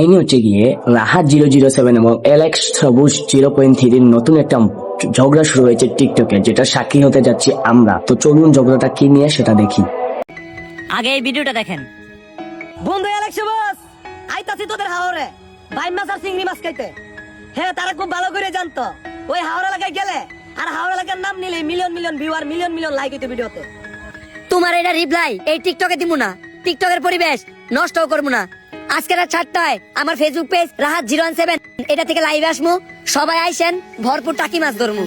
এই নিয়ে হচ্ছে গিয়ে রাহাত জিরো জিরো সেভেন এবং এলেক্স সবুজ জিরো পয়েন্ট থ্রির নতুন একটা ঝগড়া শুরু হয়েছে টিকটকে যেটা সাক্ষী হতে যাচ্ছি আমরা। তো চলুন ঝগড়াটা কি নিয়ে সেটা দেখি। আগে এই ভিডিওটা দেখেন। বন্ধু একশো বাস আইতাছি তোদের হাওরে। বাইন মাছ আর চিংড়ি মাছ খাইতে। হ্যাঁ তারা খুব ভালো করে জানতো। ওই হাওড় এলাকায় গেলে আর হাওড় এলাকার নাম নিলে million million viewer million million like হইতো ভিডিওতে। তোমার এটা রিপ্লাই এই টিকটকে দিব না। টিকটকের পরিবেশ নষ্টও করব না। আজকে রাত চারটায় আমার Facebook page Rahat zero seven এটা থেকে লাইভ আসমু। সবাই আইসেন ভরপুর টাকি মাছ ধরমু।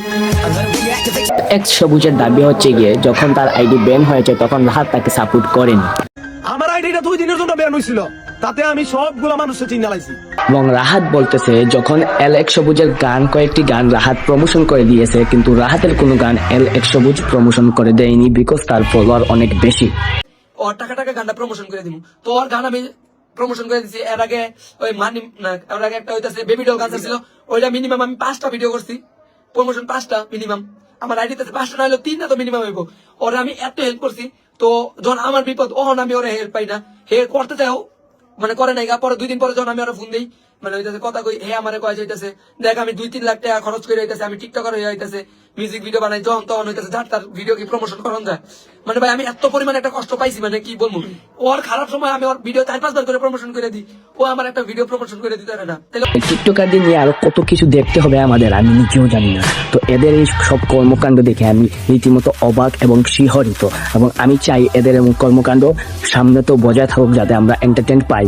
এক্স সবুজের দাবি হচ্ছে গিয়ে যখন তার আইডি ব্যান হয়েছে তখন রাহাত তাকে সাপোর্ট করেনি। আমার আইডিটা দুই দিনের জন্য ব্যান হয়েছিল। তাতে আমি সবগুলো লাইছি এবং রাহাত বলতেছে যখন এল এক সবুজের গান কয়েকটি গান রাহাত প্রমোশন করে দিয়েছে কিন্তু রাহাতের কোনো গান এল এক সবুজ প্রমোশন করে দেয়নি বিকজ তার ফলোয়ার অনেক বেশি। ওর টাকা টাকা গানটা প্রমোশন করে দিব তো ওর গান আমি প্রমোশন করে দিছি। এর আগে ওই মানি না, এর আগে একটা হইতাছে বেবি ডল গান ছিল ওইটা মিনিমাম আমি পাঁচটা ভিডিও করছি। প্রমোশন পাঁচটা মিনিমাম আমার আইডিতে পাঁচটা না হলো তিনটা তো মিনিমাম হইব। ওরা আমি এত হেল্প করছি। তো যখন আমার বিপদ, ওহন আমি ওরা হেল্প পাই না। হেল্প করতে চাও মানে করে নাই পরে দুই দিন পরে যখন আমি ওরা ফোন দিই মানে হইতাছে কথা কই, হে আমারে কয় যাইতাছে? দেখ আমি দুই তিন লাখ টাকা খরচ করে হইতাছে আমি টিকটকার হয়ে হইতাছে মিউজিক ভিডিও বানাই, যখন তখন হইতাছে যার তার ভিডিও কি প্রমোশন করান যায়? মানে ভাই, আমি এত পরিমাণে একটা কষ্ট পাইছি মানে কি বলব? ওর খারাপ সময় আমি ওর ভিডিও চার, পাঁচবার করে প্রমোশন করে দিই। ও আমার একটা ভিডিও প্রমোশন করে দিতে পারে না। টিকটকারদের নিয়ে আরও কত কিছু দেখতে হবে আমাদের, আমি নিজেও জানি না। তো এদের এই সব কর্মকাণ্ড দেখে আমি রীতিমতো অবাক এবং শিহরিত। এবং আমি চাই এদের কর্মকাণ্ড সামনে তো বজায় থাকুক, যাতে আমরা এন্টারটেন পাই।